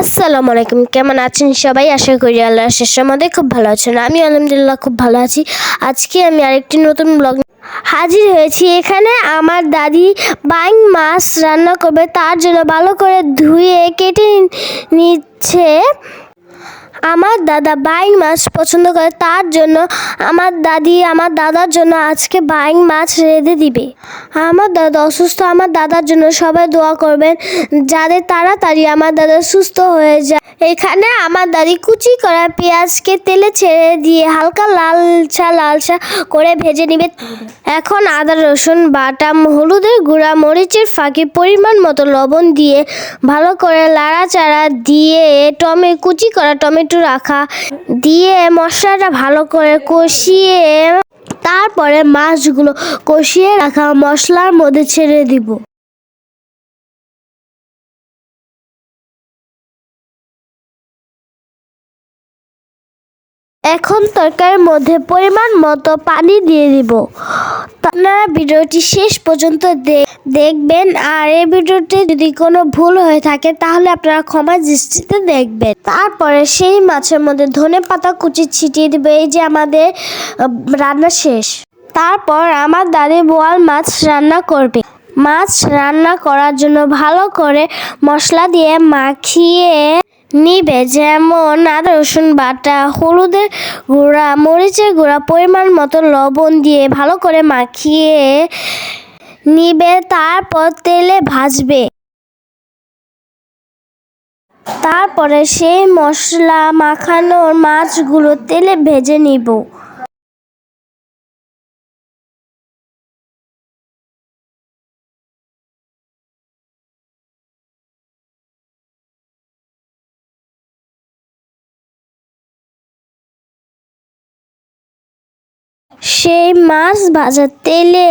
আসসালামু আলাইকুম, কেমন আছেন সবাই? আশা করি আল্লাহ শেষ মধ্যে খুব ভালো আছেন। আমি আলহামদুলিল্লাহ খুব ভালো আছি। আজকে আমি আরেকটি নতুন ব্লগ হাজির হয়েছি। এখানে আমার দাদি বাইং মাছ রান্না করবে। তার জন্য ভালো করে ধুয়ে কেটে নিচ্ছে। আমার দাদা বাইং মাছ পছন্দ করে, তার জন্য আমার দাদি আমার দাদার জন্য আজকে বাইং মাছ রেঁধে দিবে। আমার দাদা অসুস্থ, আমার দাদার জন্য সবাই দোয়া করবেন যাতে তাড়াতাড়ি আমার দাদা সুস্থ হয়ে যায়। এখানে আমার দাদি কুচি করা পেঁয়াজকে তেলে ছেড়ে দিয়ে হালকা লালচা লালচা করে ভেজে নিবে। এখন আদা, রসুন, বাটা, হলুদের গুঁড়া, মরিচের ফাঁকি পরিমাণ মতো লবণ দিয়ে ভালো করে লাড়াচাড়া দিয়ে টমে কুচি করা টমেটো রাখা, দিয়ে মশলাটা ভালো করে কষিয়ে তারপরে মাছগুলো কষিয়ে রাখা মশলার মধ্যে ছেড়ে দিব। এখন তরকারির মধ্যে পরিমাণ মতো পানি দিয়ে দিব। আপনারা ভিডিওটি শেষ পর্যন্ত দেখবেন, আর এই ভিডিওতে যদি কোনো ভুল হয়ে থাকে, তাহলে আপনারা ক্ষমা দৃষ্টিতে দেখবেন। তারপরে সেই মাছের মধ্যে ধনে পাতা কুচি ছিটিয়ে দেবে, এই যে আমাদের রান্না শেষ। তারপর আমার দাদি বোয়াল মাছ রান্না করবে। মাছ রান্না করার জন্য ভালো করে মশলা দিয়ে মাখিয়ে নিবে যেমন আদা, রসুন বাটা, হলুদের গুঁড়া, মরিচের গুঁড়া, পরিমাণ মতো লবণ দিয়ে ভালো করে মাখিয়ে নিবে, তারপর তেলে ভাজবে। তারপরে সেই মশলা মাখানোর মাছগুলো তেলে ভেজে নিব। সেই মাছ ভাজার তেলে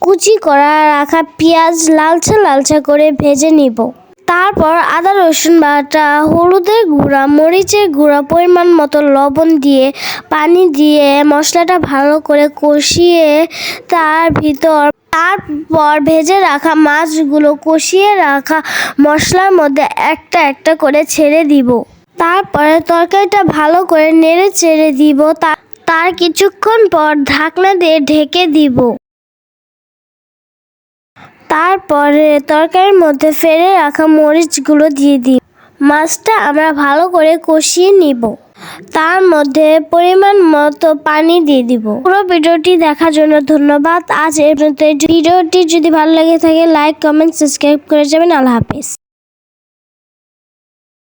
কুচি করা রাখা পেঁয়াজ লালচা লালচা করে ভেজে নিব। তারপর আদা, রসুন বাটা, হলুদের গুঁড়া, মরিচের গুঁড়া, পরিমাণ মতো লবণ দিয়ে পানি দিয়ে মশলাটা ভালো করে কষিয়ে তার ভিতর তারপর ভেজে রাখা মাছগুলো কষিয়ে রাখা মশলার মধ্যে একটা একটা করে ছেড়ে দিব। তারপরে তরকারিটা ভালো করে নেড়ে চেড়ে দিব। তা- তার কিছুক্ষণ পর ঢাকনা দিয়ে ঢেকে দিব। তারপরে তরকারির মধ্যে ফেলে রাখা মরিচগুলো দিয়ে দিই মাছটা আমরা ভালো করে কষিয়ে নিব। তার মধ্যে পরিমাণ মতো পানি দিয়ে দিব। পুরো ভিডিওটি দেখার জন্য ধন্যবাদ। আজ এর ভিডিওটি যদি ভালো লাগে থাকে লাইক কমেন্ট সাবস্ক্রাইব করে যাবেন। আল্লাহ হাফিজ।